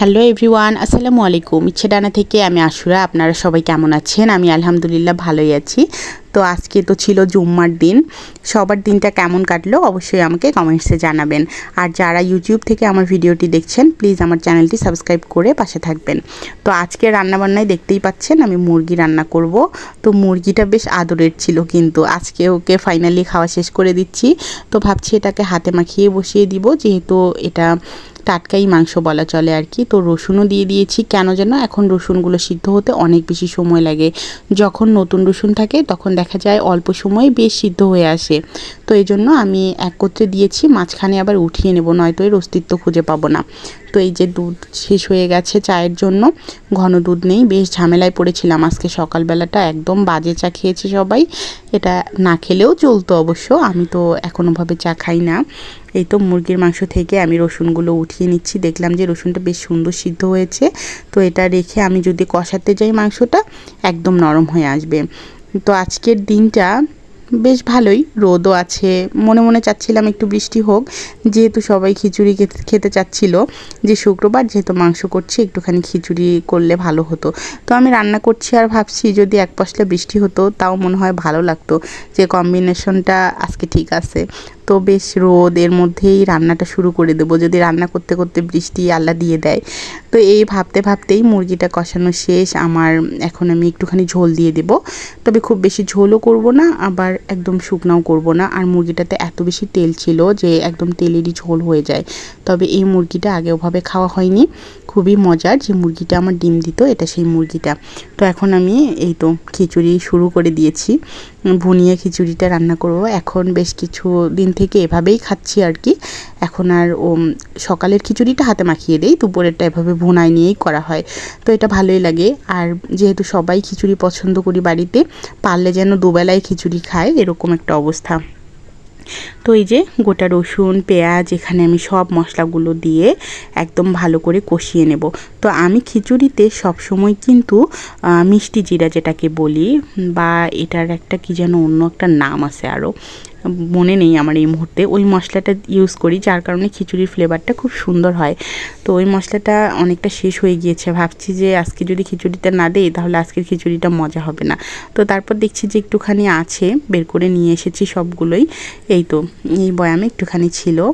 Hello everyone, আসসালামু আলাইকুম। ইচ্ছেডানা থেকে আমি আশুরা, আপনারা সবাই কেমন আছেন? আমি আলহামদুলিল্লাহ ভালোই আছি। তো আজকে তো ছিল জুম্মার দিন। সবার দিনটা কেমন কাটলো অবশ্যই আমাকে কমেন্টসে জানাবেন। আর যারা ইউটিউব থেকে আমার ভিডিওটি দেখছেন প্লিজ আমার চ্যানেলটি সাবস্ক্রাইব করে পাশে থাকবেন। তো আজকে রান্নাবান্নায় দেখতেই পাচ্ছেন আমি মুরগি রান্না করব। তো মুরগিটা বেশ আদরের ছিল কিন্তু আজকে ওকে ফাইনালি খাওয়া শেষ করে দিচ্ছি। তো ভাবছি এটাকে হাতে মাখিয়ে বসিয়ে দিব, যেহেতু এটা টাটকাই মাংস বলা চলে আর কি। তো রসুনও দিয়ে দিয়েছি। কেন যেন এখন রসুনগুলো সিদ্ধ হতে অনেক বেশি সময় লাগে। যখন নতুন রসুন থাকে তখন দেখা যায় অল্প সময়ে বেশ সিদ্ধ হয়ে আসে। তো এই জন্য আমি একত্রে দিয়েছি, মাঝখানে আবার উঠিয়ে নেব, নয়তো এর অস্তিত্ব খুঁজে পাবো না। তো এই যে দুধ শেষ হয়ে গেছে চায়ের জন্য, ঘন দুধ নেই, বেশ ঝামেলায় পড়েছিলাম আজকে সকালবেলাটা, একদম বাজে চা খেয়েছে সবাই। এটা না খেলেও চলতো অবশ্য, আমি তো এখনোভাবে চা খাই না। এই তো মুরগির মাংস থেকে আমি রসুনগুলো উঠিয়ে নিচ্ছি, দেখলাম যে রসুনটা বেশ সুন্দর সিদ্ধ হয়েছে। তো এটা রেখে আমি যদি কষাতে যাই মাংসটা, একদম নরম হয়ে আসবে। তো আজকের দিনটা বেশ ভালোই। রোদও আছে। মনে মনে চাচ্ছিলাম একটু বৃষ্টি হোক। যেহেতু সবাই খিচুড়ি খেতে চাচ্ছিল যে শুক্রবার যেহেতু মাংস করছি, একটুখানি খিচুড়ি করলে ভালো হতো। তো আমি রান্না করছি আর ভাবছি যদি এক পশলা বৃষ্টি হতো, তাও মনে হয় ভালো লাগতো যে কম্বিনেশনটা আজকে ঠিক আছে। তো বেশ রোদ, এর মধ্যেই রান্নাটা শুরু করে দেবো। যদি রান্না করতে করতে বৃষ্টি আল্লাহ দিয়ে দেয়। তো এই ভাবতে ভাবতেই মুরগিটা কষানো শেষ। আমার এখন আমি একটুখানি ঝোল দিয়ে দেব। তবে খুব বেশি ঝোলও করব না, আবার একদম শুকনাও করব না। আর মুরগিটাতে এত বেশি তেল ছিল যে একদম তেলেরই ঝোল হয়ে যায়। তবে এই মুরগিটা আগে ওভাবে খাওয়া হয়নি। খুবই মজার যে মুরগিটা আমার ডিম দিত, এটা সেই মুরগিটা। তো এখন আমি এই তো খিচুড়ি শুরু করে দিয়েছি। ভুনিয়ে খিচুড়িটা রান্না করব। এখন বেশ কিছু দিন থেকে এভাবেই খাচ্ছি আর কি। এখন আর ও সকালের খিচুড়িটা হাতে মাখিয়ে দেই, দুপুরেরটা এভাবে ভুনায় নিয়েই করা হয়। তো এটা ভালোই লাগে। আর যেহেতু সবাই খিচুড়ি পছন্দ করি বাড়িতে, পারলে যেন দুবেলায় খিচুড়ি খায়, এরকম একটা অবস্থা। তো এই যে গোটা রসুন, পেঁয়াজ, এখানে আমি সব মশলাগুলো দিয়ে একদম ভালো করে কষিয়ে নেব। তো আমি খিচুড়িতে সবসময় কিন্তু মিষ্টি জিরা যেটাকে বলি, বা এটার একটা কি যেন অন্য একটা নাম আছে আরও মনে নেই আমার এই মুহূর্তে। ওই মশলাটা ইউজ করি, যার কারণে খিচুড়ির ফ্লেভারটা খুব সুন্দর হয়। তো ওই মশলাটা অনেকটা শেষ হয়ে গিয়েছে। ভাবছি যে আজকে যদি খিচুড়িটা না দেই, তাহলে আজকের খিচুড়িটা মজা হবে না। তো তারপর দেখছি যে একটুখানি আছে, বের করে নিয়ে এসেছি সবগুলোই। এই তো, এই বয়ামে একটুখানি ছিল।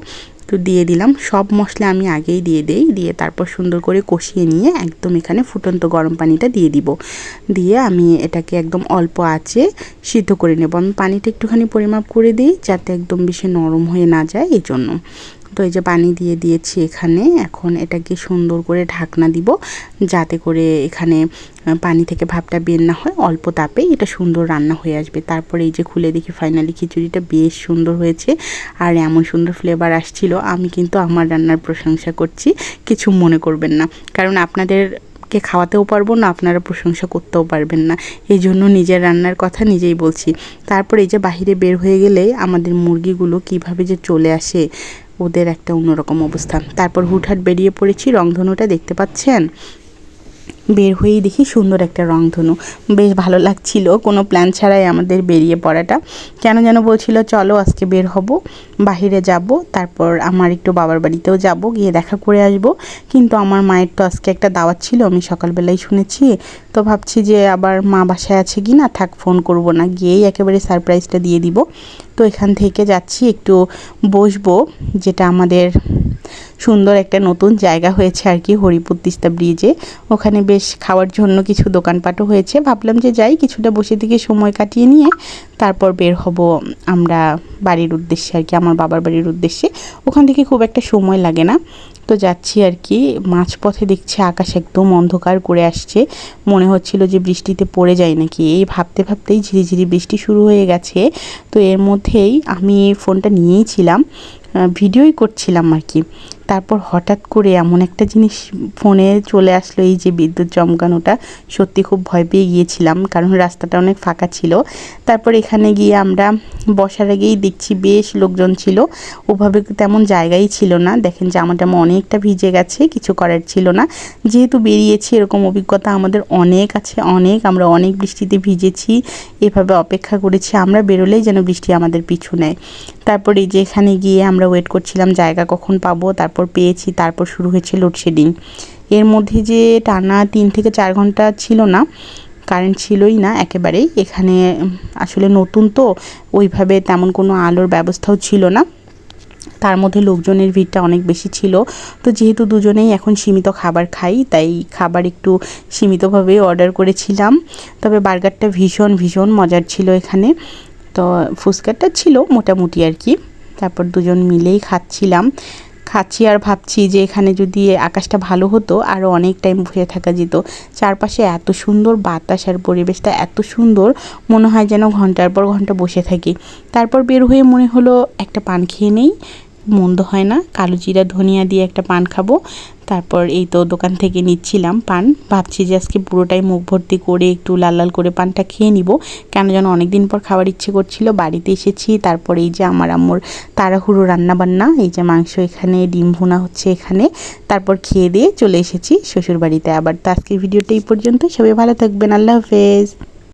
তো দিয়ে দিলাম। সব মশলা আমি আগেই দিয়ে দেই। দিয়ে তারপর সুন্দর করে কষিয়ে নিয়ে একদম এখানে ফুটন্ত গরম পানিটা দিয়ে দিব। দিয়ে আমি এটাকে একদম অল্প আঁচে সিদ্ধ করে নেব। আমি পানিটা একটুখানি পরিমাপ করে দিই যাতে একদম বেশি নরম হয়ে না যায় এই জন্য তো এই যে পানি দিয়ে দিয়েছি এখানে, এখন এটাকে সুন্দর করে ঢাকনা দিব যাতে করে এখানে পানি থেকে ভাবটা বের না হয়, অল্প তাপে এটা সুন্দর রান্না হয়ে আসবে। তারপরে এই যে খুলে দেখি ফাইনালি খিচুড়িটা বেশ সুন্দর হয়েছে আর এমন সুন্দর ফ্লেভার আসছিল, আমি কিন্তু আমার রান্নার প্রশংসা করছি, কিছু মনে করবেন না। কারণ আপনাদের কে খাওয়াতেও পারব না, আপনারা প্রশংসা করতেও পারবেন না। এই জন্য নিজের রান্নার কথা নিজেই বলছি। তারপর এই যে বাহিরে বের হয়ে গেলে আমাদের মুরগিগুলো কীভাবে যে চলে আসে ওদের একটা অন্যরকম অবস্থা। তারপর হুটহাট বেরিয়ে পড়েছি রংধনুটা দেখতে পাচ্ছেন? বের হয়েই দেখি সুন্দর একটা রংধনু। বেশ ভালো লাগছিল, কোনো প্ল্যান ছাড়াই আমাদের বেরিয়ে পড়াটা। কেন যেন বলছিল, চলো আজকে বের হব, বাহিরে যাব, তারপর আমার একটু বাবার বাড়িতেও যাব, গিয়ে দেখা করে আসব। কিন্তু আমার মায়ের তো আজকে একটা দাওয়াত ছিল, আমি সকালবেলায় শুনেছি। তো ভাবছি যে আবার মা বাসায় আছে কি না, থাক ফোন করব না, গিয়েই একেবারে সারপ্রাইজটা দিয়ে দিব। তো এখান থেকে যাচ্ছি, একটু বসবো, যেটা আমাদের সুন্দর একটা নতুন জায়গা হয়েছে আর কি হরিপুর তিস্তা ব্রিজে। ওখানে বেশ খাওয়ার জন্য কিছু দোকানপাটও হয়েছে। ভাবলাম যে যাই, কিছুটা বসে থেকে সময় কাটিয়ে নিয়ে তারপর বের হব আমরা বাড়ির উদ্দেশ্যে আর কি, আমার বাবার বাড়ির উদ্দেশ্যে। ওখান থেকে খুব একটা সময় লাগে না। তো যাচ্ছি আর কি, মাঝপথে দেখছি আকাশ একদম অন্ধকার করে আসছে। মনে হচ্ছিল যে বৃষ্টিতে পড়ে যায় নাকি। এই ভাবতে ভাবতেই ঝিরিঝিরি বৃষ্টি শুরু হয়ে গেছে। তো এর মধ্যেই আমি ফোনটা নিয়েই ছিলাম। ভিডিওই করছিলাম আর কি। তারপর হঠাৎ করে এমন একটা জিনিস ফোনে চলে আসলো, এই যে বিদ্যুৎ চমকানোটা সত্যি খুব ভয় পেয়ে গিয়েছিলাম, কারণ রাস্তাটা অনেক ফাঁকা ছিল। তারপর এখানে গিয়ে আমরা বসার আগেই দেখছি বেশ লোকজন ছিল। ওভাবে তেমন জায়গাই ছিল না। দেখেন জামা টামা অনেকটা ভিজে গেছে, কিছু করার ছিল না। যেহেতু বেরিয়েছি, এরকম অভিজ্ঞতা আমাদের অনেক আছে, অনেক। আমরা অনেক বৃষ্টিতে ভিজেছি, এভাবে অপেক্ষা করেছি। আমরা বেরোলেই যেন বৃষ্টি আমাদের পিছু নেয়। তারপর এই যে এখানে গিয়ে আমরা ওয়েট করছিলাম, জায়গা কখন পাবো, তারপর পেয়েছি, তারপর শুরু হয়েছে লোডশেডিং এর মধ্যে যে টানা তিন থেকে চার ঘণ্টা ছিল না কারেন্ট ছিলই না একেবারেই, এখানে আসলে নতুন তো, ওইভাবে তেমন কোনো আলোর ব্যবস্থাও ছিল না। তার মধ্যে লোকজনের ভিড়টা অনেক বেশি ছিল। তো যেহেতু দুজনেই এখন সীমিত খাবার খাই, তাই খাবার একটু সীমিতভাবে অর্ডার করেছিলাম। তবে বার্গারটা ভীষণ ভীষণ মজার ছিল এখানে। তো ফুচকাটা ছিল মোটামুটি আর কি। তারপর দুজন মিলেই খাচ্ছিলাম। খাচ্ছি আর ভাবছি যে এখানে যদি আকাশটা ভালো হতো আরও অনেক টাইম বসে থাকা যেত। চারপাশে এত সুন্দর বাতাস আর পরিবেশটা এত সুন্দর, মনে হয় যেন ঘণ্টার পর ঘণ্টা বসে থাকি। তারপর বের হয়ে মনে হলো একটা পান খেয়ে নেই, মন্দ হয় না। কালো জিরা, ধনিয়া দিয়ে একটা পান খাব। তারপর এই তো দোকান থেকে নিচ্ছিলাম পান। ভাবছি যে আজকে পুরোটাই মুখ ভর্তি করে একটু লাল লাল করে পানটা খেয়ে নিব। কেন যেন অনেক দিন পর খাবার ইচ্ছে করছিল, বাড়িতে এসেছি। তারপর এই যে আমার আম্মুর তাড়াহুড়ো রান্নাবান্না, এই যে মাংস এখানে, ডিম ভুনা হচ্ছে এখানে। তারপর খেয়ে দিয়ে চলে এসেছি শ্বশুর বাড়িতে আবার। তো আজকের ভিডিওটা এই পর্যন্ত সবাই ভালো থাকবেন। আল্লাহ হাফেজ।